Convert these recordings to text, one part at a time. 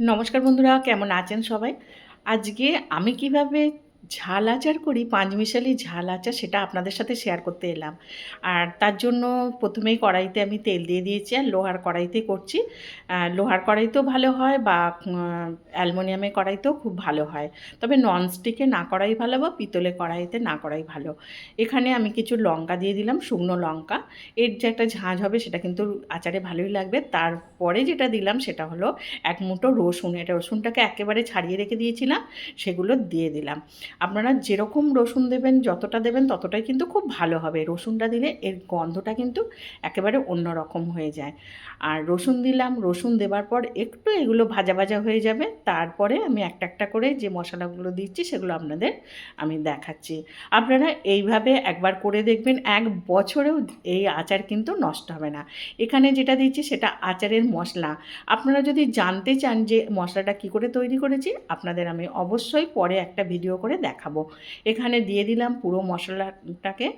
নমস্কার বন্ধুরা কেমন আছেন সবাই? আজকে আমি কীভাবে ঝাল আচার করি, পাঁচমিশালি ঝাল আচার সেটা আপনাদের সাথে শেয়ার করতে এলাম। আর তার জন্য প্রথমেই কড়াইতে আমি তেল দিয়ে দিয়েছি আর লোহার কড়াইতে করছি। লোহার কড়াইতেও ভালো হয় বা অ্যালমোনিয়ামের কড়াইতেও খুব ভালো হয়। তবে ননস্টিকে না করাই ভালো বা পিতলে কড়াইতে না করাই ভালো। এখানে আমি কিছু লঙ্কা দিয়ে দিলাম, শুকনো লঙ্কা। এর যে একটা ঝাঁঝ হবে সেটা কিন্তু আচারে ভালোই লাগবে। তারপরে যেটা দিলাম সেটা হলো এক মুঠো রসুন। এটা রসুনটাকে একেবারে ছাড়িয়ে রেখে দিয়েছিলাম, সেগুলো দিয়ে দিলাম। আপনারা যেরকম রসুন দেবেন, যতটা দেবেন, ততটাই কিন্তু খুব ভালো হবে। রসুনটা দিলে এর গন্ধটা কিন্তু একেবারে অন্যরকম হয়ে যায়। আর রসুন দিলাম, রসুন দেওয়ার পর একটু এগুলো ভাজা ভাজা হয়ে যাবে। তারপরে আমি একটা একটা করে যে মশলাগুলো দিচ্ছি, সেগুলো আপনাদের আমি দেখাচ্ছি। আপনারা এইভাবে একবার করে দেখবেন, এক বছরেও এই আচার কিন্তু নষ্ট হবে না। এখানে যেটা দিচ্ছি, সেটা আচারের মশলা। আপনারা যদি জানতে চান যে মশলাটা কি করে তৈরি করেছি, আপনাদের আমি অবশ্যই পরে একটা ভিডিও করে দেখাবো। এখানে দিয়ে দিলাম পুরো মশলাটাকে।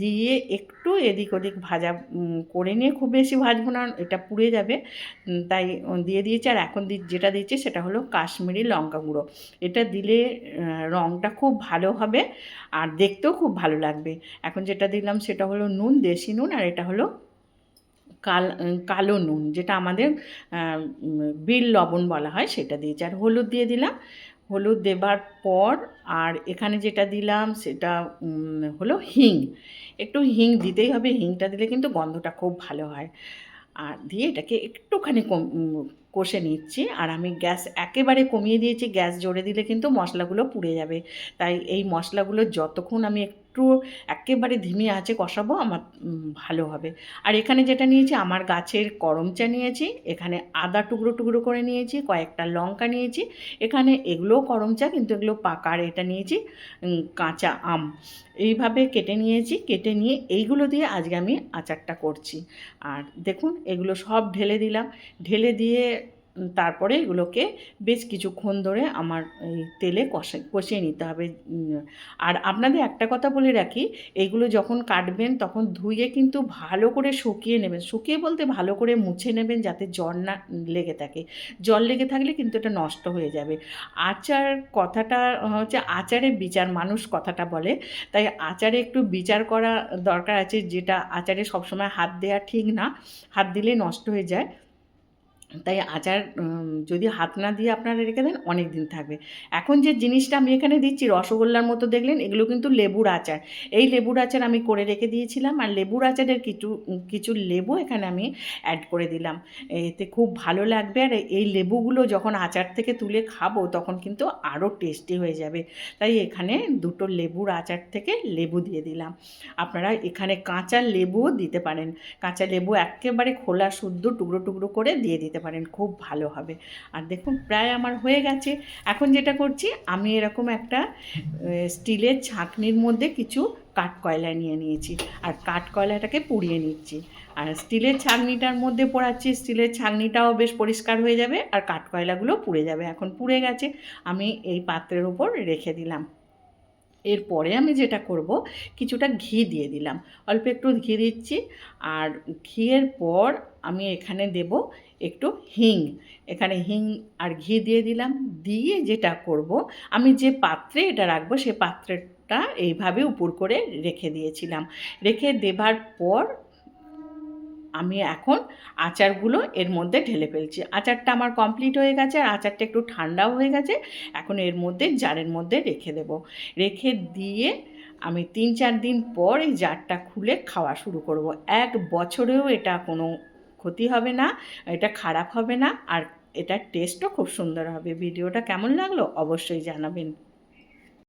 দিয়ে একটু এদিক ওদিক ভাজা করে নিয়ে খুব বেশি ভাজবো না, এটা পুড়ে যাবে। তাই দিয়ে দিয়েছি আর এখন যেটা দিচ্ছি সেটা হলো কাশ্মীরি লঙ্কা গুঁড়ো। এটা দিলে রঙটা খুব ভালো হবে আর দেখতেও খুব ভালো লাগবে। এখন যেটা দিলাম সেটা হলো নুন, দেশি নুন আর এটা হলো কাল কালো নুন, যেটা আমাদের বিল লবণ বলা হয় সেটা দিয়েছি। আর হলুদ দিয়ে দিলাম হলুদ দেবার পর আর এখানে যেটা দিলাম সেটা হলো হিং। একটু হিং দিতেই হবে, হিংটা দিলে কিন্তু গন্ধটা খুব ভালো হয়। আর দিয়ে এটাকে একটুখানি কম কষে নিচ্ছি। আর আমি গ্যাস একেবারে কমিয়ে দিয়েছি, গ্যাস জোরে দিলে কিন্তু মশলাগুলো পুড়ে যাবে। তাই এই মশলাগুলো যতক্ষণ আমি একটু একেবারে ধিমে আছে কষাবো, আমার ভালো হবে। আর এখানে যেটা নিয়েছি, আমার গাছের করমচা নিয়েছি, এখানে আদা টুকরো টুকরো করে নিয়েছি, কয়েকটা লঙ্কা নিয়েছি, এখানে এগুলোও করমচা কিন্তু এগুলো পাকার এটা নিয়েছি কাঁচা আম। এইভাবে কেটে নিয়েছি, কেটে নিয়ে এইগুলো দিয়ে আজকে আমি আচারটা করছি। আর দেখুন, এগুলো সব ঢেলে দিলাম। ঢেলে দিয়ে তারপরে এগুলোকে বেশ কিছুক্ষণ ধরে আমার এই তেলে কষা, কষিয়ে নিতে হবে। আর আপনাদের একটা কথা বলে রাখি, এগুলো যখন কাটবেন তখন ধুয়ে কিন্তু ভালো করে শুকিয়ে নেবেন। শুকিয়ে বলতে ভালো করে মুছে নেবেন যাতে জল না লেগে থাকে। জল লেগে থাকলে কিন্তু এটা নষ্ট হয়ে যাবে। আচার কথাটা হচ্ছে আচারে বিচার, মানুষ কথাটা বলে। তাই আচারে একটু বিচার করা দরকার আছে, যেটা আচারে সবসময় হাত দেওয়া ঠিক না। হাত দিলেই নষ্ট হয়ে যায়। তাই আচার যদি হাত না দিয়ে আপনারা রেখে দেন, অনেক দিন থাকবে। এখন যে জিনিসটা আমি এখানে দিচ্ছি, রসগোল্লার মতো দেখলেন, এগুলো কিন্তু লেবুর আচার। এই লেবুর আচার আমি করে রেখে দিয়েছিলাম, আর লেবুর আচারের কিছু কিছু লেবু এখানে আমি অ্যাড করে দিলাম। এতে খুব ভালো লাগবে, আর এই লেবুগুলো যখন আচার থেকে তুলে খাব, তখন কিন্তু আরও টেস্টি হয়ে যাবে। তাই এখানে দুটো লেবুর আচার থেকে লেবু দিয়ে দিলাম। আপনারা এখানে কাঁচা লেবুও দিতে পারেন। কাঁচা লেবু একেবারে খোলা, শুদ্ধ, টুকরো টুকরো করে দিয়ে দিতে পারেন, খুব ভালো হবে। আর দেখুন, প্রায় আমার হয়ে গেছে। এখন যেটা করছি, আমি এরকম একটা স্টিলের ছাঁকনির মধ্যে কিছু কাঠ কয়লা নিয়ে নিয়েছি। আর কাঠ কয়লাটাকে পুড়িয়ে নিচ্ছি। আর স্টিলের ছাঁকনিটার মধ্যে পোড়াচ্ছি, স্টিলের ছাঁকনিটাও বেশ পরিষ্কার হয়ে যাবে আর কাঠ কয়লাগুলো পুড়ে যাবে। এখন পুড়ে গেছে, আমি এই পাত্রের উপর রেখে দিলাম। এরপরে আমি যেটা করব, কিছুটা ঘি দিয়ে দিলাম। অল্প একটু ঘি দিচ্ছি। আর ঘিয়ের পর আমি এখানে দেব একটু হিং। এখানে হিং আর ঘি দিয়ে দিলাম। দিয়ে যেটা করব, আমি যে পাত্রে এটা রাখব, সে পাত্রটা এইভাবে উপর করে রেখে দিয়েছিলাম। রেখে দেবার পর আমি এখন আচারগুলো এর মধ্যে ঢেলে ফেলছি। আচারটা আমার কমপ্লিট হয়ে গেছে আর আচারটা একটু ঠান্ডাও হয়ে গেছে। এখন এর মধ্যে জারের মধ্যে রেখে দেব। রেখে দিয়ে আমি তিন চার দিন পর এই জারটা খুলে খাওয়া শুরু করব। এক বছরেও এটা কোনো ক্ষতি হবে না, এটা খারাপ হবে না, আর এটার টেস্টও খুব সুন্দর হবে। ভিডিওটা কেমন লাগল অবশ্যই জানাবেন।